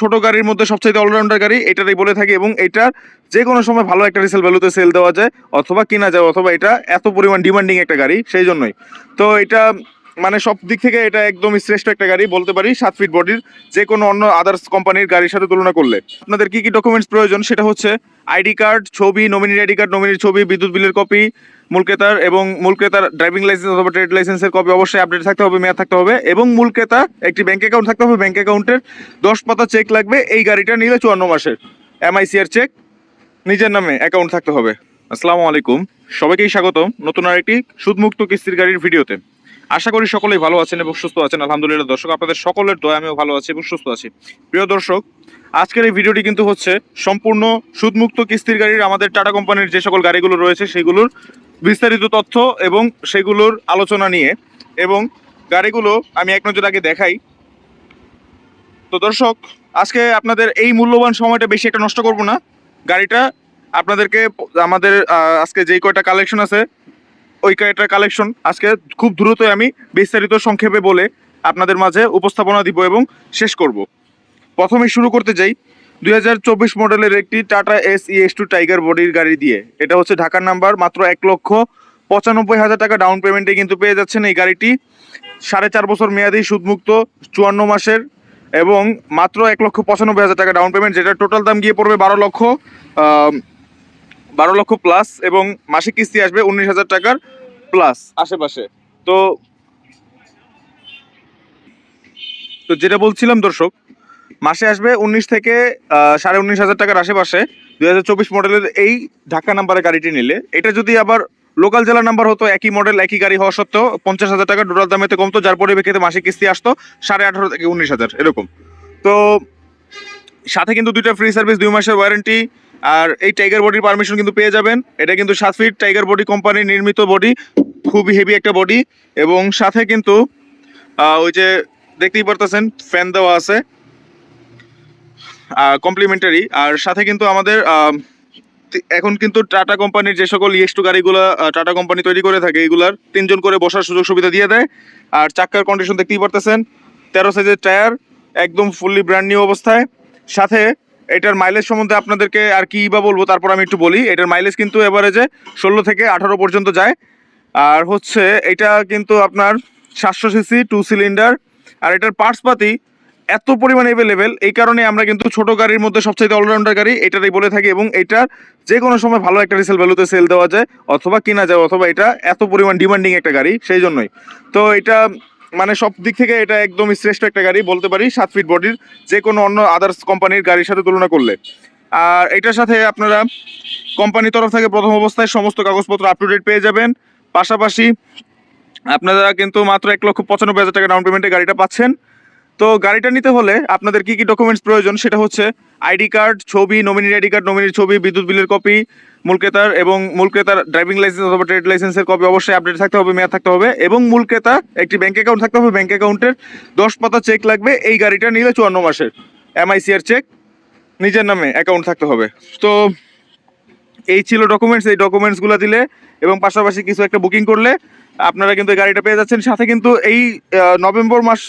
ছোট গাড়ির মধ্যে সবচেয়ে অলরাউন্ডার গাড়ি, এটারই বলে থাকি এবং এটা যে কোনো সময় ভালো একটা রিসেল ভ্যালুতে সেল দেওয়া যায় অথবা কিনা যায় অথবা এটা এত পরিমাণ ডিমান্ডিং একটা গাড়ি সেই জন্যই তো এটা মানে সব দিক থেকে এটা একদম শ্রেষ্ঠ একটা গাড়ি বলতে পারি, সাত ফিট বডির যে কোনো অন্য আদার্স কোম্পানির গাড়ির সাথে তুলনা করলে। আপনাদের কি কি ডকুমেন্টস প্রয়োজন? সেটা হচ্ছে আইডি কার্ড ছবি নমিনির আইডি কার্ড নমিনির ছবি, বিদ্যুৎ বিলের কপি মূল ক্রেতার এবং মূল ক্রেতার ড্রাইভিং লাইসেন্স অথবা ট্রেড লাইসেন্সের কপি অবশ্যই আপডেট থাকতে হবে, মেয়াদ থাকতে হবে এবং মূল ক্রেতা একটি ব্যাংক অ্যাকাউন্ট থাকতে হবে ব্যাংক অ্যাকাউন্টের দশ পাতা চেক লাগবে, এই গাড়িটা নিলে চুয়ান্ন মাসের। এমআইসিআর চেক নিজের নামে অ্যাকাউন্ট থাকতে হবে। আসসালামু আলাইকুম, সবাইকেই স্বাগত নতুন আরেকটি সুদমুক্ত কিস্তির গাড়ির ভিডিওতে আশা করি সকলেই ভালো আছেন এবং সুস্থ আছেন। আলহামদুলিল্লাহ, দর্শক, আপনাদের সকলের দয়া, আমিও ভালো আছি এবং সুস্থ আছি। প্রিয় দর্শক, আজকের এই ভিডিওটি কিন্তু হচ্ছে সম্পূর্ণ সুদমুক্ত কিস্তির গাড়ির আমাদের টাটা কোম্পানির যে সকল গাড়িগুলো রয়েছে, সেগুলোর বিস্তারিত তথ্য এবং সেগুলোর আলোচনা নিয়ে এবং গাড়িগুলো আমি এক নজর আগে দেখাই। তো দর্শক, আজকে আপনাদের এই মূল্যবান সময়টা বেশি একটা নষ্ট করব না। গাড়িটা আপনাদেরকে, আমাদের আজকে যেই কয়টা কালেকশন আছে ওই কয়টা কালেকশন আজকে খুব দ্রুতই আমি বিস্তারিত সংক্ষেপে বলে আপনাদের মাঝে উপস্থাপনা দিব এবং শেষ করব। প্রথমে শুরু করতে যাই। দুই হাজার চব্বিশ মডেলের একটি Tata ace ES two tiger বডির গাড়ি দিয়ে। এটা হচ্ছে ঢাকার নাম্বার, মাত্র এক লক্ষ পঁচানব্বই হাজার টাকা ডাউন পেমেন্টে কিন্তু পেয়ে যাচ্ছেন এই গাড়িটি। সাড়ে চার বছর মেয়াদি, সুদমুক্ত, চুয়ান্ন মাসের এবং মাত্র এক লক্ষ পঁচানব্বই হাজার টাকা ডাউন পেমেন্ট যেটা টোটাল দাম গিয়ে পড়বে বারো লক্ষ বারো লক্ষ প্লাস এবং মাসিক কিস্তি আসবে উনিশ হাজার টাকার প্লাস আশেপাশে। তো তো যেটা বলছিলাম দর্শক, মাসে আসবে উনিশ থেকে সাড়ে উনিশ হাজার টাকার আশেপাশে। দুই হাজার চব্বিশ মডেলের এই ঢাকা নাম্বারের গাড়িটি নিলে, এটা যদি আবার লোকাল জেলা নাম্বার হতো, একই মডেল একই গাড়ি হওয়া সত্ত্বেও পঞ্চাশ হাজার টাকা টোটাল দামেতে কমতো, যার পরিপ্রেক্ষিতে মাসিক কিস্তি আসতো সাড়ে আঠারো থেকে উনিশ হাজার, এরকম। তো সাথে কিন্তু দুইটা ফ্রি সার্ভিস দুই মাসের ওয়ারেন্টি আর এই টাইগার বডির পারমিশন কিন্তু পেয়ে যাবেন। এটা কিন্তু সাত ফিট টাইগার বডি কোম্পানির নির্মিত বডি খুবই হেভি একটা বডি এবং সাথে কিন্তু ওই যে দেখতেই পারতেছেন ফ্যান দেওয়া আছে। কমপ্লিমেন্টারি আর সাথে কিন্তু আমাদের এখন কিন্তু টাটা কোম্পানির যে সকল ইএস টু গাড়িগুলো টাটা কোম্পানি তৈরি করে থাকে, এগুলার তিনজন করে বসার সুযোগ সুবিধা দিয়ে দেয়। আর চাক্কার কন্ডিশন দেখতেই পারতেছেন, তেরো সাইজের টায়ার একদম ফুললি ব্র্যান্ড নিউ অবস্থায়। সাথে এটার মাইলেজ সম্বন্ধে আপনাদেরকে আর কি বা বলব, তারপর আমি একটু বলি। এটার মাইলেজ কিন্তু এভারেজে ষোলো থেকে আঠারো পর্যন্ত যায়। আর হচ্ছে এটা কিন্তু আপনার সাতশো সিসি টু সিলিন্ডার আর এটার পার্টস পাতি এত পরিমাণ অ্যাভেলেবেল এই কারণে আমরা কিন্তু ছোট গাড়ির মধ্যে সবচেয়ে অলরাউন্ডার গাড়ি এটারই বলে থাকি এবং এটার যে কোনো সময় ভালো একটা রিসেল ভ্যালুতে সেল দেওয়া যায় অথবা কিনা যায় অথবা এটা এত পরিমাণ ডিমান্ডিং একটা গাড়ি, সেই জন্যই। তো এটা মানে সব দিক থেকে এটা একদম শ্রেষ্ঠ একটা গাড়ি বলতে পারি, সাত ফিট বডির যে কোনো অন্য আদার্স কোম্পানির গাড়ির সাথে তুলনা করলে। আর এটার সাথে আপনারা কোম্পানির তরফ থেকে প্রথম অবস্থায় সমস্ত কাগজপত্র আপ টু ডেট পেয়ে যাবেন। পাশাপাশি আপনারা কিন্তু মাত্র এক লক্ষ পঁচানব্বই হাজার টাকা ডাউন পেমেন্টে গাড়িটা পাচ্ছেন। তো গাড়িটা নিতে হলে আপনাদের কি কি ডকুমেন্টস প্রয়োজন সেটা হচ্ছে আইডি কার্ড, ছবি নমিনির আইডি কার্ড নমিনির ছবি, বিদ্যুৎ বিলের কপি মূল ক্রেতার এবং মূল ক্রেতার ড্রাইভিং লাইসেন্স অথবা ট্রেড লাইসেন্সের কপি অবশ্যই আপডেট থাকতে হবে, মেয়াদ থাকতে হবে এবং মূল ক্রেতা একটি ব্যাংক অ্যাকাউন্ট থাকতে হবে ব্যাংক অ্যাকাউন্টের দশ পাতা চেক লাগবে, এই গাড়িটা নিলে চুয়ান্ন মাসের এমআইসিআর চেক নিজের নামে অ্যাকাউন্ট থাকতে হবে। তো এই ছিল ডকুমেন্টস এই ডকুমেন্টসগুলো দিলে এবং পাশাপাশি কিছু একটা বুকিং করলে আপনারা কিন্তু এই গাড়িটা পেয়ে যাচ্ছেন। সাথে কিন্তু এই নভেম্বর মাস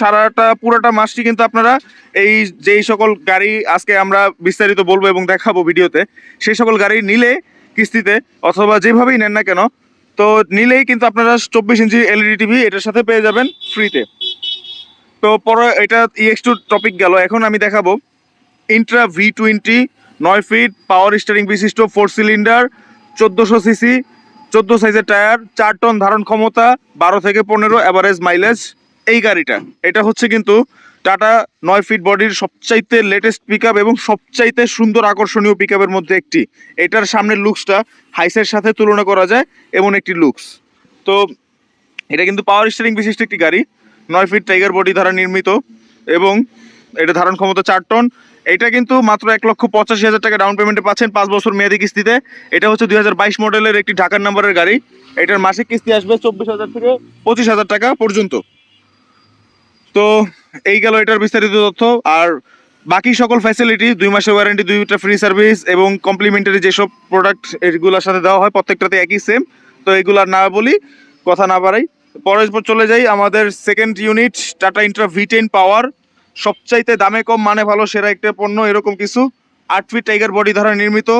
সারাটা, পুরোটা মাসটি কিন্তু আপনারা এই যেই সকল গাড়ি আজকে আমরা বিস্তারিত বলব এবং দেখাবো ভিডিওতে, সেই সকল গাড়ি নিলে কিস্তিতে অথবা যেভাবেই নেন না কেন, তো নিলেই কিন্তু আপনারা চব্বিশ ইঞ্চি এলইডি টিভি এটার সাথে পেয়ে যাবেন ফ্রিতে। তো পরে এটা ইএক্স টু টপিক গেল, এখন আমি দেখাবো। ইন্ট্রা ভি টোয়েন্টি নয় ফিট পাওয়ার স্টারিং বিশিষ্ট ফোর সিলিন্ডার চোদ্দোশো সিসি, চোদ্দ সাইজের টায়ার চার টন ধারণ ক্ষমতা, বারো থেকে পনেরো অ্যাভারেজ মাইলেজ এই গাড়িটা। এটা হচ্ছে কিন্তু টাটা নয় ফিট বডির সবচাইতে লেটেস্ট পিক এবং সবচাইতে সুন্দর আকর্ষণীয় পিক মধ্যে একটি। এটার সামনের লুকসটা হাইসের সাথে তুলনা করা যায় এমন একটি লুকস তো এটা কিন্তু পাওয়ার স্টিয়ারিং বিশিষ্ট একটি গাড়ি, নয় ফিট টাইগার বডি দ্বারা নির্মিত এবং এটা ধারণ ক্ষমতা চার টন এটা কিন্তু মাত্র এক লক্ষ পঁচাশি হাজার টাকা ডাউন পেমেন্টে পাচ্ছেন পাঁচ বছর মেয়াদি কিস্তিতে। এটা হচ্ছে দুই হাজার বাইশ মডেলের একটি ঢাকার নাম্বারের গাড়ি। এটার মাসিক কিস্তি আসবে চব্বিশ হাজার থেকে পঁচিশ হাজার টাকা পর্যন্ত। তো এই গেল এটার বিস্তারিত তথ্য। আর বাকি সকল ফ্যাসিলিটি দুই মাসের ওয়ারেন্টি দুইটা ফ্রি সার্ভিস এবং কমপ্লিমেন্টারি যেসব প্রোডাক্ট এগুলোর সাথে দেওয়া হয়, প্রত্যেকটাতে একই সেম তো এগুলো আর না বলি, কথা না বাড়াই। পরে চলে যাই আমাদের second unit Tata Intra V ten power সবচাইতে দামে কম মানে ভালো, সেরা একটা পণ্য, এরকম কিছু। আট ফিট টাইগার বডি দ্বারা নির্মিত।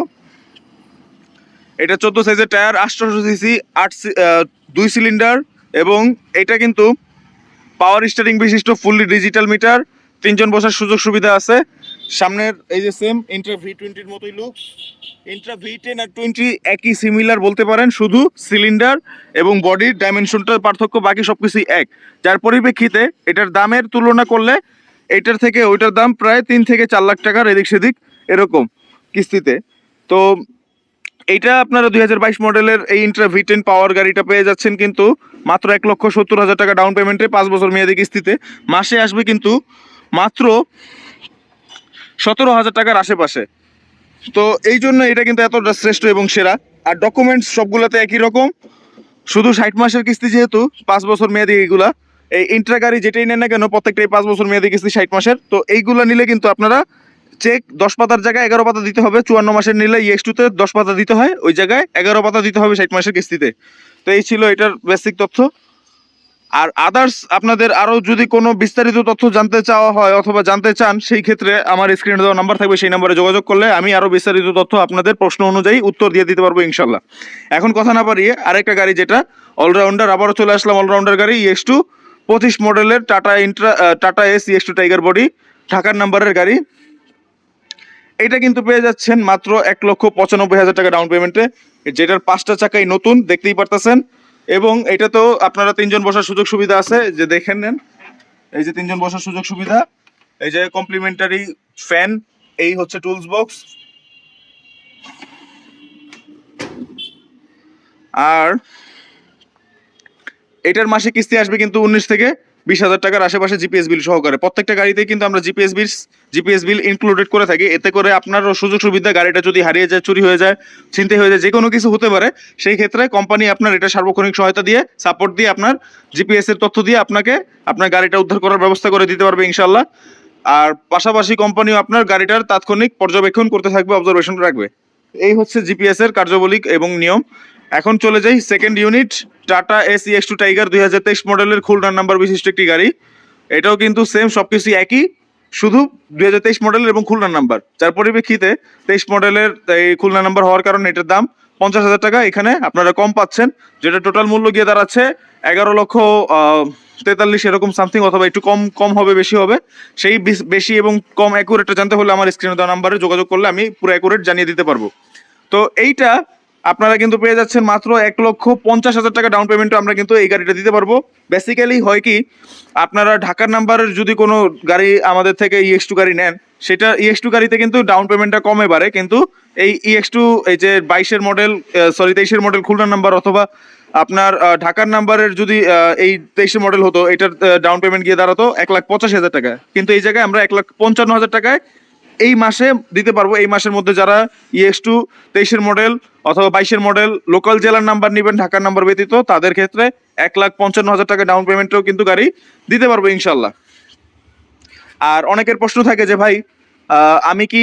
এটা চোদ্দ সাইজের টায়ার আটশোশো সিসি আট দুই সিলিন্ডার এবং এটা কিন্তু পাওয়ার স্টারিং বিশিষ্ট ফুললি ডিজিটাল মিটার, তিনজন বসার সুযোগ সুবিধা আছে। সামনের এই যে সেম ইন্ট্রা ভি টোয়েন্টির মতোই লুক ইন্ট্রা ভি টেন আর টোয়েন্টি একই সিমিলার বলতে পারেন, শুধু সিলিন্ডার এবং বডির ডাইমেনশনটার পার্থক্য, বাকি সব কিছুই এক। যার পরিপ্রেক্ষিতে এটার দামের তুলনা করলে এটার থেকে ওইটার দাম প্রায় তিন থেকে চার লাখ টাকার এদিক সেদিক এরকম কিস্তিতে। তো এইটা আপনারা দুই হাজার বাইশ মডেলের এই ইন্ট্রা ভি টেন পাওয়ার গাড়িটা পেয়ে যাচ্ছেন কিন্তু মাত্র এক লক্ষ সত্তর হাজার টাকা ডাউন পেমেন্টে পাঁচ বছর মেয়াদি কিস্তিতে। মাসে আসবে কিন্তু মাত্র সতেরো হাজার টাকার আশেপাশে। তো এই জন্য এটা কিন্তু এতটা শ্রেষ্ঠ এবং সেরা। আর ডকুমেন্টস সবগুলোতে একই রকম। শুধু ষাট মাসের কিস্তি যেহেতু, পাঁচ বছর মেয়াদি এইগুলা। এই ইন্ট্রা গাড়ি যেটাই নেন না কেন, প্রত্যেকটাই পাঁচ বছর মেয়াদি কিস্তি ষাট মাসের। তো এইগুলা নিলে কিন্তু আপনারা চেক দশ পাতার জায়গায় এগারো পাতা দিতে হবে, চুয়ান্ন মাসের নিলে ইএক্স টুতে দশ পাতা দিতে হয়, ওই জায়গায় এগারো পাতা দিতে হবে ষাট মাসের কিস্তিতে। তো এই ছিল এটার বেসিক তথ্য। আর আদার্স আপনাদের আরও যদি কোনো বিস্তারিত তথ্য জানতে চাওয়া হয় অথবা জানতে চান, সেই ক্ষেত্রে আমার স্ক্রিনে দেওয়া নাম্বার থাকবে, সেই নাম্বারে যোগাযোগ করলে আমি আরও বিস্তারিত তথ্য আপনাদের প্রশ্ন অনুযায়ী উত্তর দিয়ে দিতে পারব ইনশাল্লাহ এখন কথা না পারিয়ে আরেকটা গাড়ি যেটা অলরাউন্ডার আবারও চলে আসলাম অলরাউন্ডার গাড়ি ইএক্স টু পঁচিশ মডেলের Tata Intra Tata ace EX two tiger body ঢাকার নাম্বারের গাড়ি। এটা কিন্তু পেয়ে যাচ্ছেন মাত্র এক লক্ষ পঁচানব্বই হাজার টাকা ডাউন পেমেন্টে যেটার পাঁচটা চাকাই নতুন, দেখতেই পারতেছেন। এবং এটা তো আপনারা তিনজন বসার সুযোগ সুবিধা আছে, যে দেখেন নেন। এই যে তিনজন বসার সুযোগ সুবিধা, এই যে কমপ্লিমেন্টারি ফ্যান এই হচ্ছে টুলস বক্স আর এটার মাসে কিস্তি আসবে কিন্তু উনিশ থেকে বিশ হাজার টাকার আশেপাশে জিপিএস বিল সহকারে। প্রত্যেকটা গাড়িতেই কিন্তু আমরা GPS bill GPS bill included করে থাকি। এতে করে আপনারও সুযোগ সুবিধা গাড়িটা যদি হারিয়ে যায়, চুরি হয়ে যায় ছিনতে হয়ে যায় যে কোনো কিছু হতে পারে, সেই ক্ষেত্রে কোম্পানি আপনার এটা সার্বক্ষণিক সহায়তা দিয়ে সাপোর্ট দিয়ে আপনার জিপিএস এর তথ্য দিয়ে আপনাকে আপনার গাড়িটা উদ্ধার করার ব্যবস্থা করে দিতে পারবে ইনশাল্লাহ আর পাশাপাশি কোম্পানিও আপনার গাড়িটার তাৎক্ষণিক পর্যবেক্ষণ করতে থাকবে অবজারভেশন রাখবে। এই হচ্ছে জিপিএস এর কার্যাবলী এবং নিয়ম। এখন চলে যাই second unit Tata ace X two tiger দুই হাজার তেইশ মডেলের খুলনার নাম্বার বিশিষ্ট একটি গাড়ি। এটাও কিন্তু সেম সব কিছু একই। শুধু দুই হাজার তেইশ মডেলের এবং খুলনার নাম্বার যার পরিপ্রেক্ষিতে তেইশ মডেলের এই খুলনা নাম্বার হওয়ার কারণে এটার দাম পঞ্চাশ হাজার টাকা। এখানে আপনারা কম পাচ্ছেন, যেটা টোটাল মূল্য গিয়ে দাঁড়াচ্ছে এগারো লক্ষ তেতাল্লিশ এরকম সামথিং অথবা একটু কম কম হবে, বেশি হবে। সেই বেশি এবং কম অ্যাকুরেটটা জানতে হলে আমার স্ক্রিনে দেওয়া নাম্বারে যোগাযোগ করলে আমি পুরো অ্যাকুরেট জানিয়ে দিতে পারব। তো এইটা আপনারা কিন্তু পেয়ে যাচ্ছেন মাত্র এক লক্ষ পঞ্চাশ হাজার টাকা ডাউন পেমেন্টে আমরা কিন্তু এই গাড়িটা দিতে পারব। বেসিক্যালি হয় কি, আপনারা ঢাকার নাম্বারের যদি কোনো গাড়ি আমাদের থেকে ইএক্স টু গাড়ি নেন, সেটা ইএক্স টু গাড়িতে কিন্তু ডাউন পেমেন্টটা কমে বাড়ে, কিন্তু এই ইএক্স টু এই যে বাইশের মডেল সরি তেইশের মডেল খুলনার নাম্বার অথবা আপনার ঢাকার নাম্বারের যদি এই তেইশের মডেল হতো, এটার ডাউন পেমেন্ট গিয়ে দাঁড়াতো এক লাখ পঁচাশি হাজার টাকা কিন্তু এই জায়গায় আমরা এক লাখ পঞ্চান্ন হাজার টাকায় এই মাসে দিতে পারব। এই মাসের মধ্যে যারা ইএক্স টু তেইশের মডেল অথবা বাইশের মডেল লোকাল জেলার নাম্বার নেবেন, ঢাকার নাম্বার ব্যতীত, তাদের ক্ষেত্রে এক লাখ পঞ্চান্ন হাজার টাকা ডাউন পেমেন্টেও কিন্তু গাড়ি দিতে পারব ইনশাল্লাহ আর অনেকের প্রশ্ন থাকে যে, ভাই আমি কি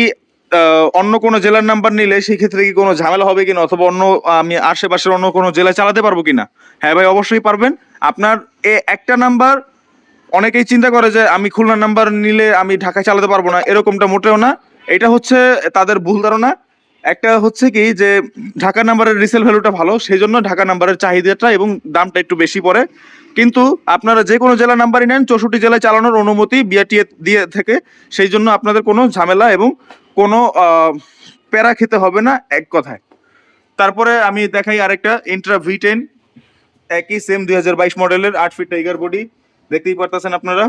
অন্য কোনো জেলার নাম্বার নিলে সেই ক্ষেত্রে কি কোনো ঝামেলা হবে কিনা? অথবা অন্য, আমি আশেপাশের অন্য কোনো জেলায় চালাতে পারব কিনা? হ্যাঁ ভাই, অবশ্যই পারবেন। আপনার এ একটা নাম্বার অনেকেই চিন্তা করে যে আমি খুলনা নাম্বার নিলে আমি ঢাকায় চালাতে পারব না, এরকমটা মোটেও না। এটা হচ্ছে তাদের ভুল ধারণা। একটা হচ্ছে কি যে ঢাকা নাম্বারের রিসেল ভ্যালুটা ভালো সেই জন্য ঢাকা নাম্বারের চাহিদাটা এবং দামটা একটু বেশি পড়ে। কিন্তু আপনারা যে কোনো জেলা নাম্বারই নেন, চৌষট্টি জেলায় চালানোর অনুমতি বিআরটিএ দিয়ে থেকে। সেই জন্য আপনাদের কোনো ঝামেলা এবং কোনো প্যারা খেতে হবে না এক কথায়। তারপরে আমি দেখাই আরেকটা ইন্ট্রা ভি টেন একই সেম দুই হাজার বাইশ মডেলের আট ফিট টাইগার বডি দেখতেই পারতেছেন আপনারা?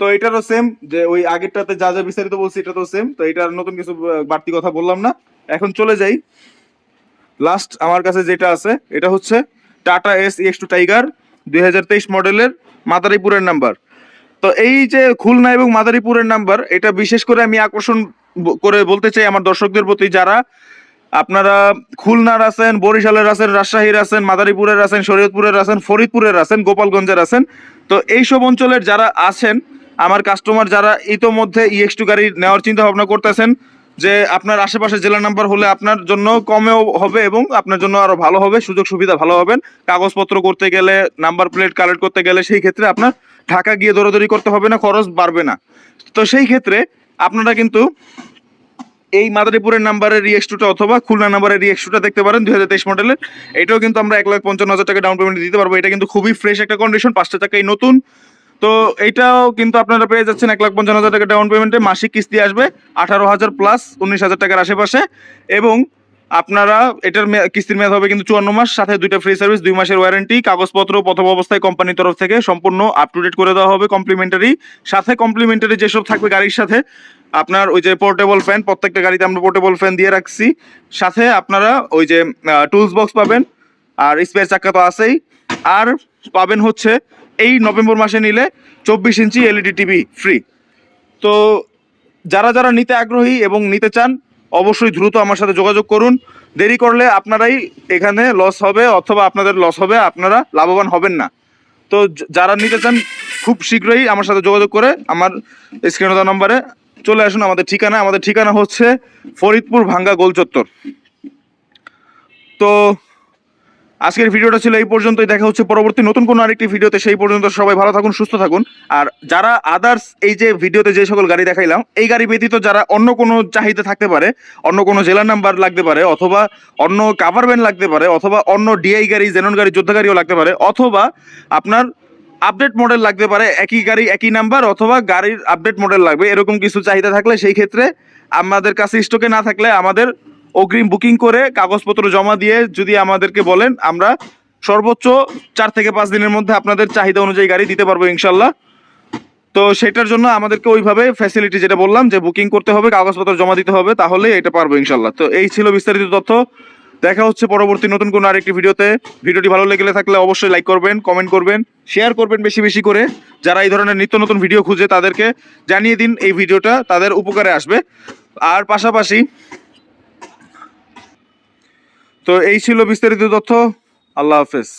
তো এটারও সেম যে ওই আগেরটাতে যা যা বিস্তারিত বলছি এটা তো সেম তো এটার নতুন কিছু বাড়তি কথা বললাম না। এখন চলে যাই। লাস্ট আমার কাছে যেটা আছে, এটা হচ্ছে Tata ace X two tiger দুই হাজার তেইশ মডেলের মাদারীপুরের নাম্বার। তো এই যে খুলনা এবং মাদারীপুরের নাম্বার, এটা বিশেষ করে আমি আকর্ষণ করে বলতে চাই আমার দর্শকদের প্রতি, যারা আপনারা খুলনার আছেন, বরিশালের আছেন, রাজশাহীর আছেন, মাদারীপুরের আছেন, শরীয়তপুরের আছেন, ফরিদপুরের আছেন, গোপালগঞ্জের আছেন। তো এইসব অঞ্চলের যারা আছেন, আমার কাস্টমার যারা ইতোমধ্যে ইএক্স টু গাড়ি নেওয়ার চিন্তা ভাবনা করতেছেন, যে আপনার আশেপাশে জেলা নাম্বার হলে আপনার জন্য কমেও হবে এবং আপনার জন্য আরও ভালো হবে, সুযোগ সুবিধা ভালো হবেন কাগজপত্র করতে গেলে নাম্বার প্লেট কালেক্ট করতে গেলে সেই ক্ষেত্রে আপনার ঢাকা গিয়ে দৌড়াদৌড়ি করতে হবে না, খরচ বাড়বে না। তো সেই ক্ষেত্রে আপনারা কিন্তু এই মাদারীপুরের নাম্বারের রিএক্সটুটা অথবা খুলনা নাম্বারের রিএক্সটুটা দেখতে পারেন দুই হাজার তেইশ মডেলের এটাও কিন্তু আমরা এক লাখ পঞ্চান্ন হাজার টাকা ডাউন পেমেন্ট দিতে পারব। এটা কিন্তু খুবই ফ্রেশ একটা কন্ডিশন পাঁচটা টাকাই নতুন। তো এইটাও কিন্তু আপনারা পেয়ে যাচ্ছেন এক লাখ পঞ্চান্ন হাজার টাকা ডাউন পেমেন্টে মাসিক কিস্তি আসবে আঠারো হাজার প্লাস উনিশ হাজার টাকার আশেপাশে। এবং আপনারা এটার কিস্তির মেয়াদ হবে কিন্তু চুয়ান্ন মাস। সাথে দুইটা ফ্রি সার্ভিস দুই মাসের ওয়ারেন্টি কাগজপত্র প্রথম অবস্থায় কোম্পানির তরফ থেকে সম্পূর্ণ আপ টু ডেট করে দেওয়া হবে কমপ্লিমেন্টারি সাথে কমপ্লিমেন্টারি যেসব থাকবে গাড়ির সাথে আপনার ওই যে পোর্টেবল ফ্যান প্রত্যেকটা গাড়িতে আমরা পোর্টেবল ফ্যান দিয়ে রাখছি। সাথে আপনারা ওই যে টুলস বক্স পাবেন, আর স্পেয়ার চাক্কা তো আছেই। আর পাবেন হচ্ছে, এই নভেম্বর মাসে নিলে চব্বিশ ইঞ্চি এলইডি টিভি ফ্রি তো যারা যারা নিতে আগ্রহী এবং নিতে চান, অবশ্যই দ্রুত আমার সাথে যোগাযোগ করুন। দেরি করলে আপনারাই এখানে লস হবে, অথবা আপনাদের লস হবে, আপনারা লাভবান হবেন না। তো যারা নিতে চান, খুব শীঘ্রই আমার সাথে যোগাযোগ করে আমার স্ক্রিনে দেওয়া নম্বরে চলে আসুন আমাদের ঠিকানা। আমাদের ঠিকানা হচ্ছে ফরিদপুর ভাঙ্গা গোল চত্বর। তো আজকের ভিডিওটা ছিল এই পর্যন্তই। দেখা হচ্ছে পরবর্তী নতুন কোনো আরেকটি ভিডিওতে। সেই পর্যন্ত সবাই ভালো থাকুন, সুস্থ থাকুন। আর যারা আদার্স এই যে ভিডিওতে যে সকল গাড়ি দেখাইলাম, এই গাড়ি ব্যতীত যারা অন্য কোনো চাহিদা থাকতে পারে, অন্য কোনো জেলার নাম্বার লাগতে পারে, অথবা অন্য কাভার ভ্যান লাগতে পারে, অথবা অন্য ডিআই গাড়ি জেনন গাড়ি, যোদ্ধা গাড়িও লাগতে পারে, অথবা আপনার আপডেট মডেল লাগতে পারে, একই গাড়ি, একই নাম্বার অথবা গাড়ির আপডেট মডেল লাগবে। এরকম কিছু চাহিদা থাকলে সেই ক্ষেত্রে আমাদের কাছে স্টকে না থাকলে আমাদের অগ্রিম বুকিং করে কাগজপত্র জমা দিয়ে যদি আমাদেরকে বলেন, আমরা সর্বোচ্চ চার থেকে পাঁচ দিনের মধ্যে আপনাদের চাহিদা অনুযায়ী গাড়ি দিতে পারব ইনশাল্লাহ। তো সেটার জন্য আমাদেরকে ওইভাবে ফ্যাসিলিটি যেটা বললাম যে বুকিং করতে হবে, কাগজপত্র জমা দিতে হবে তাহলে এটা পারব ইনশাল্লাহ। তো এই ছিল বিস্তারিত তথ্য। দেখা হচ্ছে পরবর্তী নতুন কোনো আরেকটি ভিডিওতে। ভিডিওটি ভালো লেগে থাকলে অবশ্যই লাইক করবেন কমেন্ট করবেন শেয়ার করবেন বেশি বেশি করে। যারা এই ধরনের নিত্য নতুন ভিডিও খুঁজে তাদেরকে জানিয়ে দিন এই ভিডিওটা, তাদের উপকারে আসবে। আর পাশাপাশি, তো এই ছিল বিস্তারিত তথ্য। আল্লাহ হাফেজ।